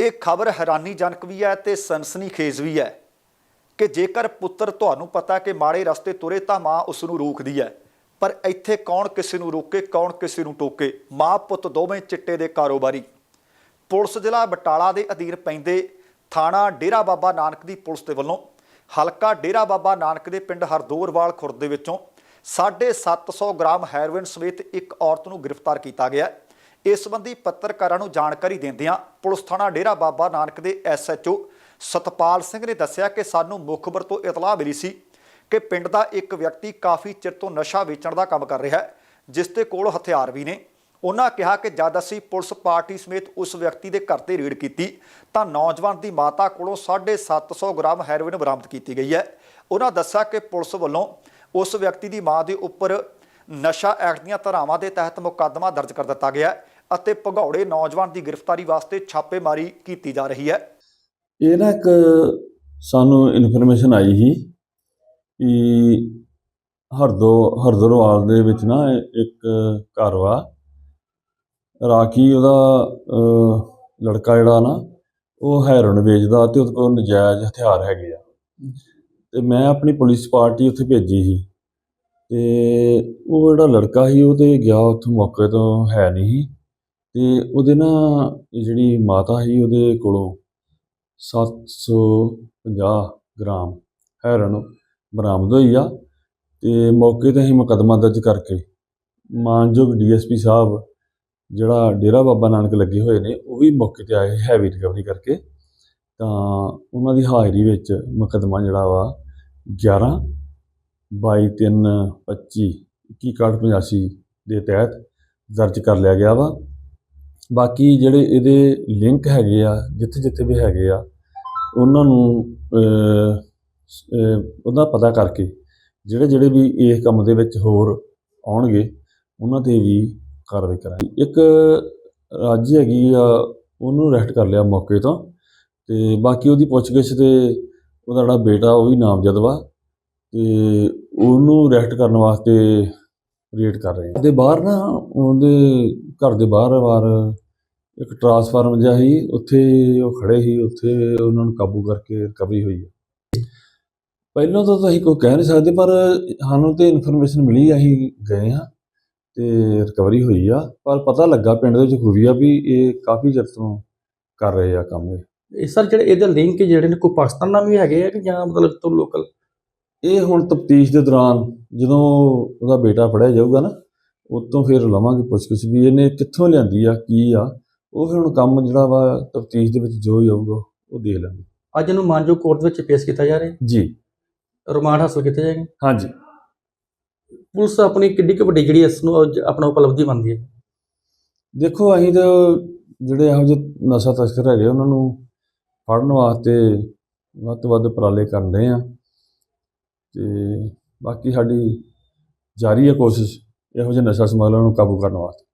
ਇਹ ਖਬਰ ਹੈਰਾਨੀਜਨਕ ਵੀ ਹੈ ਤੇ ਸਨਸਨੀਖੇਜ਼ ਵੀ ਹੈ ਕਿ ਜੇਕਰ ਪੁੱਤਰ ਤੁਹਾਨੂੰ ਪਤਾ ਕਿ ਮਾੜੇ ਰਸਤੇ ਤੁਰੇ ਤਾਂ ਮਾਂ ਉਸ ਨੂੰ ਰੋਕਦੀ ਹੈ, ਪਰ ਇੱਥੇ ਕੌਣ ਕਿਸੇ ਨੂੰ ਰੋਕੇ, ਕੌਣ ਕਿਸੇ ਨੂੰ ਟੋਕੇ ਮਾਂ ਪੁੱਤ ਦੋਵੇਂ ਚਿੱਟੇ ਦੇ ਕਾਰੋਬਾਰੀ ਪੁਲਿਸ ਜ਼ਿਲ੍ਹਾ ਬਟਾਲਾ ਦੇ ਅਧੀਨ ਪੈਂਦੇ ਥਾਣਾ ਡੇਰਾ ਬਾਬਾ ਨਾਨਕ ਦੀ ਪੁਲਿਸ ਦੇ ਵੱਲੋਂ ਹਲਕਾ ਡੇਰਾ ਬਾਬਾ ਨਾਨਕ ਦੇ ਪਿੰਡ ਹਰਦੋਰਵਾਲ ਖੁਰਦ ਦੇ ਵਿੱਚੋਂ 750 ਗ੍ਰਾਮ ਹੈਰੋਇਨ ਸਮੇਤ ਇੱਕ ਔਰਤ ਨੂੰ ਗ੍ਰਿਫਤਾਰ ਕੀਤਾ ਗਿਆ ਹੈ। ਇਸ ਸੰਬੰਧੀ ਪੱਤਰਕਾਰਾਂ ਨੂੰ ਜਾਣਕਾਰੀ ਦਿੰਦਿਆਂ ਪੁਲਿਸ ਥਾਣਾ ਡੇਰਾ ਬਾਬਾ ਨਾਨਕ ਦੇ ਐਸਐਚਓ ਸਤਪਾਲ ਸਿੰਘ ਨੇ ਦੱਸਿਆ ਕਿ ਸਾਨੂੰ ਮੁਖਬਰ ਤੋਂ ਇਤਲਾਹ ਮਿਲੀ ਸੀ ਕਿ ਪਿੰਡ ਦਾ ਇੱਕ ਵਿਅਕਤੀ ਕਾਫੀ ਚਿਰ ਤੋਂ ਨਸ਼ਾ ਵੇਚਣ ਦਾ ਕੰਮ ਕਰ ਰਿਹਾ ਹੈ, ਜਿਸ ਦੇ ਕੋਲ ਹਥਿਆਰ ਵੀ ਨੇ। ਉਹਨਾਂ ਕਿਹਾ ਕਿ ਜਦ ਅਸੀਂ ਪੁਲਿਸ ਪਾਰਟੀ ਸਮੇਤ ਉਸ ਵਿਅਕਤੀ ਦੇ ਘਰ ਤੇ ਰੇਡ ਕੀਤੀ, ਤਾਂ ਨੌਜਵਾਨ ਦੀ ਮਾਤਾ ਕੋਲੋਂ 750 ਗ੍ਰਾਮ ਹੈਰੋਇਨ ਬਰਾਮਦ ਕੀਤੀ ਗਈ ਹੈ। ਉਹਨਾਂ ਦੱਸਿਆ ਕਿ ਪੁਲਿਸ ਵੱਲੋਂ ਉਸ ਵਿਅਕਤੀ ਦੀ ਮਾਂ ਦੇ ਉੱਪਰ ਨਸ਼ਾ ਐਕਟ ਦੀਆਂ ਧਾਰਾਵਾਂ ਦੇ ਤਹਿਤ ਮੁਕੱਦਮਾ ਦਰਜ ਕਰ ਦਿੱਤਾ ਗਿਆ ਹੈ। ਅਤੇ ਭਗੌੜੇ ਨੌਜਵਾਨ ਦੀ ਗ੍ਰਿਫਤਾਰੀ ਵਾਸਤੇ ਛਾਪੇਮਾਰੀ ਕੀਤੀ ਜਾ ਰਹੀ ਹੈ। ਇਹ ਨਾ ਇੱਕ ਸਾਨੂੰ ਇਨਫੋਰਮੇਸ਼ਨ ਆਈ ਸੀ ਕਿ ਹਰਦੋ ਹਰਦਰਵਾਲ ਦੇ ਵਿੱਚ ਨਾ ਇੱਕ ਘਰ ਵਾ। ਰਾਖੀ ਉਹਦਾ ਲੜਕਾ ਜਿਹੜਾ ਨਾ, ਉਹ ਹੈਰੋਨ ਵੇਚਦਾ ਤੇ ਉਹਦੇ ਕੋਲ ਨਜਾਇਜ਼ ਹਥਿਆਰ ਹੈਗੇ ਆ। ਤੇ ਮੈਂ ਆਪਣੀ ਪੁਲਿਸ ਪਾਰਟੀ ਉੱਥੇ ਭੇਜੀ ਸੀ। ਤੇ ਉਹ ਜਿਹੜਾ ਲੜਕਾ ਸੀ, ਉਹ ਤੇ ਗਿਆ ਉੱਥੋਂ ਮੌਕੇ ਤੋਂ ਹੈ ਨਹੀਂ ਸੀ। ਤੇ ਉਹਦੇ ਨਾ ਜਿਹੜੀ ਮਾਤਾ ਸੀ ਉਹਦੇ ਕੋਲੋਂ 750 ਗ੍ਰਾਮ ਹੈਰਨ ਬਰਾਮਦ ਹੋਈ ਆ ਤੇ ਮੌਕੇ ਤੇ ਅਸੀਂ ਮੁਕੱਦਮਾ ਦਰਜ ਕਰਕੇ ਮਾਨਯੋਗ ਡੀਐਸਪੀ ਸਾਹਿਬ, ਜਿਹੜਾ ਡੇਰਾ ਬਾਬਾ ਨਾਨਕ ਲੱਗੇ ਹੋਏ ਨੇ, ਉਹ ਵੀ ਮੌਕੇ ਤੇ ਆਏ ਹੈਵੀ ਰਿਕਵਰੀ ਕਰਕੇ। ਤਾਂ ਉਹਨਾਂ ਦੀ ਹਾਜ਼ਰੀ ਵਿੱਚ ਮੁਕੱਦਮਾ ਜਿਹੜਾ ਵਾ 11 22 3 25 21 85 ਦੇ ਤਹਿਤ ਦਰਜ ਕਰ ਲਿਆ ਗਿਆ ਵਾ। ਬਾਕੀ ਜਿਹੜੇ ਇਹਦੇ ਲਿੰਕ ਹੈਗੇ ਆ, ਜਿੱਥੇ ਜਿੱਥੇ ਵੀ ਹੈਗੇ ਆ, ਉਹਨਾਂ ਨੂੰ ਉਹਦਾ ਪਤਾ ਕਰਕੇ ਜਿਹੜੇ ਜਿਹੜੇ ਵੀ ਇਸ ਕੰਮ ਦੇ ਵਿੱਚ ਹੋਰ ਆਉਣਗੇ, ਉਹਨਾਂ ਤੇ ਵੀ ਕਾਰਵਾਈ ਕਰਾਂਗੇ। ਇੱਕ ਰਾਜੀ ਹੈਗੀ ਆ, ਉਹਨੂੰ ਅਰੈਸਟ ਕਰ ਲਿਆ ਮੌਕੇ ਤੋਂ ਤੇ ਬਾਕੀ ਉਹਦੀ ਪੁੱਛਗਿੱਛ ਤੇ ਉਹਦਾ ਜਿਹੜਾ ਬੇਟਾ ਉਹ ਵੀ ਨਾਮਜ਼ਦ ਵਾ ਤੇ ਉਹਨੂੰ ਅਰੈਸਟ ਕਰਨ ਵਾਸਤੇ ਰੇਡ ਕਰ ਰਹੇ ਆ ਤੇ ਬਾਹਰ ਨਾ ਉਹਦੇ ਘਰ ਦੇ ਬਾਹਰ ਬਾਹਰ ਇੱਕ ਟਰਾਂਸਫਾਰਮ ਜਿਹਾ ਸੀ ਉੱਥੇ ਉਹ ਖੜੇ ਸੀ ਉੱਥੇ ਉਹਨਾਂ ਨੂੰ ਕਾਬੂ ਕਰਕੇ ਰਿਕਵਰੀ ਹੋਈ ਹੈ। ਪਹਿਲਾਂ ਤਾਂ ਅਸੀਂ ਕੋਈ ਕਹਿ ਨਹੀਂ ਸਕਦੇ ਪਰ ਸਾਨੂੰ ਤੇ ਇਨਫੋਰਮੇਸ਼ਨ ਮਿਲੀ ਅਸੀਂ ਗਏ ਹਾਂ ਤੇ ਰਿਕਵਰੀ ਹੋਈ ਆ। ਪਰ ਪਤਾ ਲੱਗਾ ਪਿੰਡ ਦੇ ਵਿੱਚ ਖੂਬੀ ਆ ਵੀ ਇਹ ਕਾਫੀ ਚਿਰ ਤੋਂ ਕਰ ਰਹੇ ਆ ਕੰਮ ਇਹ। ਇਹ ਸਰ ਜਿਹੜੇ ਇਹਦੇ ਲਿੰਕ ਜਿਹੜੇ ਨੇ ਕੋਈ ਪਾਕਿਸਤਾਨ ਨਾਲ ਵੀ ਹੈਗੇ ਆ ਕਿ ਜਾਂ ਮਤਲਬ ਤੋਂ ਲੋਕਲ ਇਹ ਹੁਣ ਤਫਤੀਸ਼ ਦੇ ਦੌਰਾਨ ਜਦੋਂ ਉਹਦਾ ਬੇਟਾ ਫੜਿਆ ਜਾਊਗਾ ਨਾ ਉਤੋਂ ਫਿਰ ਲਵਾਂਗੇ ਪੁੱਛਗਿੱਛ ਵੀ ਇਹਨੇ ਕਿੱਥੋਂ ਲਿਆਂਦੀ ਆ ਕੀ ਆ ਉਹ ਫਿਰ ਹੁਣ ਕੰਮ ਜਿਹੜਾ ਵਾ ਤਫਤੀਸ਼ ਦੇ ਵਿੱਚ ਜੋ ਹੀ ਆਊਗਾ ਉਹ ਦੇਖ ਲਾਂਗੇ। ਅੱਜ ਇਹਨੂੰ ਮਾਨਜੋ ਕੋਰਟ ਵਿੱਚ ਪੇਸ਼ ਕੀਤਾ ਜਾ ਰਿਹਾ ਜੀ। ਰਿਮਾਂਡ ਹਾਸਲ ਕੀਤਾ ਜਾਏਗਾ? ਹਾਂਜੀ। ਪੁਲਿਸ ਆਪਣੀ ਕਿੱਡੀ ਕੁ ਵੱਡੀ ਜਿਹੜੀ ਇਸ ਨੂੰ ਆਪਣਾ ਉਪਲਬਧੀ ਮੰਨਦੀ ਹੈ? ਦੇਖੋ ਅਸੀਂ ਤਾਂ ਜਿਹੜੇ ਇਹੋ ਜਿਹੇ ਨਸ਼ਾ ਤਸਕਰ ਹੈਗੇ ਉਹਨਾਂ ਨੂੰ ਫੜਨ ਵਾਸਤੇ ਵੱਧ ਤੋਂ ਵੱਧ ਉਪਰਾਲੇ ਕਰਦੇ ਆ। ਤੇ ਬਾਕੀ ਸਾਡੀ ਜਾਰੀ ਹੈ ਕੋਸ਼ਿਸ਼ ਇਹੋ ਜਿਹੇ ਨਸ਼ਾ ਸਮਗਲਰਾਂ ਨੂੰ ਕਾਬੂ ਕਰਨ ਵਾਸਤੇ।